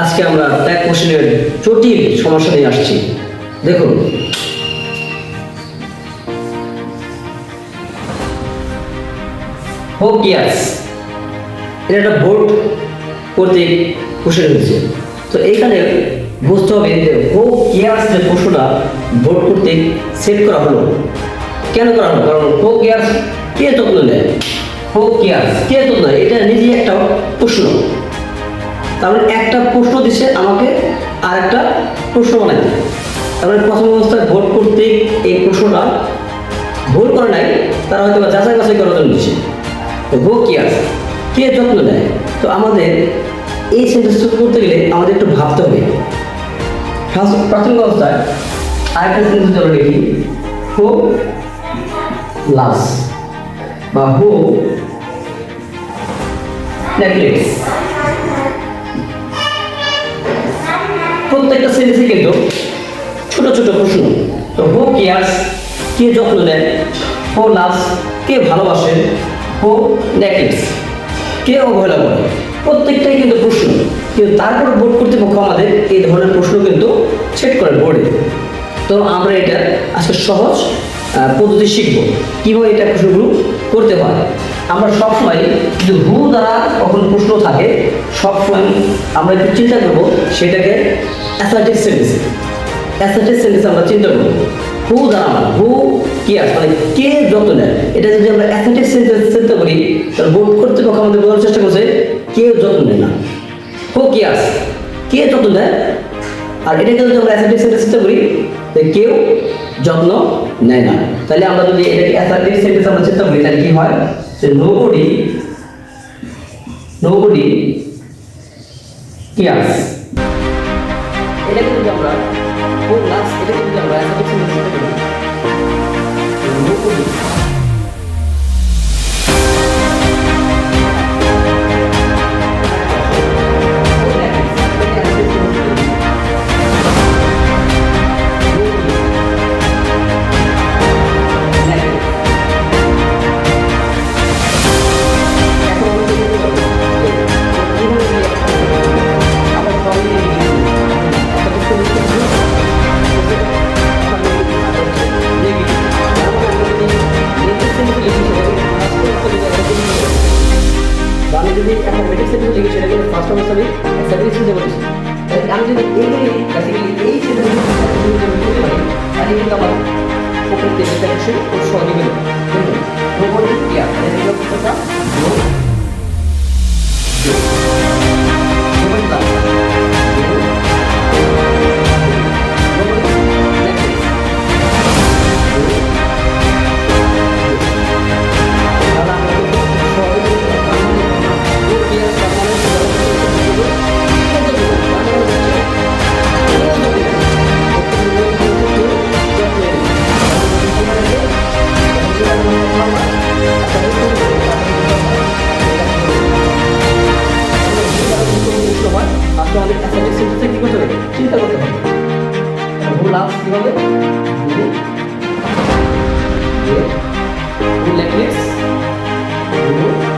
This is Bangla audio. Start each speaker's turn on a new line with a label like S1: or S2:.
S1: আজকে আমরা এক কোশ্চেনের জটিল সমস্যা নিয়ে আসছি। দেখুন। ইয়াস এটা একটা কোশ্চেন হয়েছে তো এইখানে বুঝতে হবে যে ইয়াস যে প্রশ্নটা বোর্ড কর্তৃক সেট করা হলো। কেন করা হলো? কারণ ইয়াস কে যত্ন নেয় ইয়াস কে নেয় এটা নিজেই একটা প্রশ্ন। তাহলে একটা প্রশ্ন দিছে আমাকে আর একটা প্রশ্ন বানাইতে তাহলে প্রথম অবস্থায় ভোট করতে এই প্রশ্নটা ভুল করে নাই, তারা হয়তো যাচাই বাছাই করার জন্য দিচ্ছে তো ভোগ কি আছে? কে যত্ন নেয়? তো আমাদের এই সেন্টেন্সটা করতে গেলে আমাদের একটু ভাবতে হবে। প্রাথমিক অবস্থায় আরেকটা সেন্টেন্স আমরা লিখি হো লাস বা হো নেকলেস। প্রত্যেকটা সেন্টেন্সে কিন্তু ছোট ছোট প্রশ্ন। তো হো কেয়ার্স কে যত্ন নেয়? হো লাভ কে ভালোবাসেন হো নেকেটস কে অবহেলা করে? প্রত্যেকটাই কিন্তু প্রশ্ন। কিন্তু তারপর বোর্ড কর্তৃপক্ষ আমাদের এই ধরনের প্রশ্ন কিন্তু সেট করে বোর্ডে। তো আমরা এটা আজকে সহজ পদ্ধতি শিখব। কীভাবে এটা প্রশ্নগুলো করতে হয়। আমরা সবসময় যদি হু দ্বারা কখন প্রশ্ন থাকে, সবসময় আমরা একটু চিন্তা করব সেটাকে অ্যাসার্টিভ সেন্টেন্স অ্যাসার্টিভ সেন্টেন্স আমরা চিন্তা করব। হু দ্বারা হু কি আছে? মানে কে যত নেয়। এটা যদি আমরা অ্যাসার্টিভ সেন্টেন্স চিন্তা করি, তাহলে বোর্ড কর্তৃপক্ষ আমাদের বোঝার চেষ্টা করছে কেউ যত্ন নেয় না। হু কি আছে? কে যত্ন নেয়? আর এটাকে যদি আমরা অ্যাসার্টিভ সেন্টেন্স চিন্তা করি কেউ যত্ন নেয় না। তাহলে আমরা যদি এটাকে অ্যাসার্টিভ তাহলে কি হয় যে নোবডি নোবডি কেয়ার্স এটাকে যদি আমরা ও লাস্ট এটাকে যদি আমরা অ্যাসার্টিভ সেন্টেন্স চিন্তা করি নোবডি একটা মেডিক সার্টিফিকেট লিখি সেটা কিন্তু ফার্স্ট অবস্থা আমি সার্টিফিকেট দিতে বলেছি। আমি যদি এই বেসিক্যালি এই সার্টিফিকেট পারি তাহলে কিন্তু আমার ওপর থেকে সেকশন চিন্তা করতে হবে ভুল লাভ কি হবে ভুল নেকলেস ভুল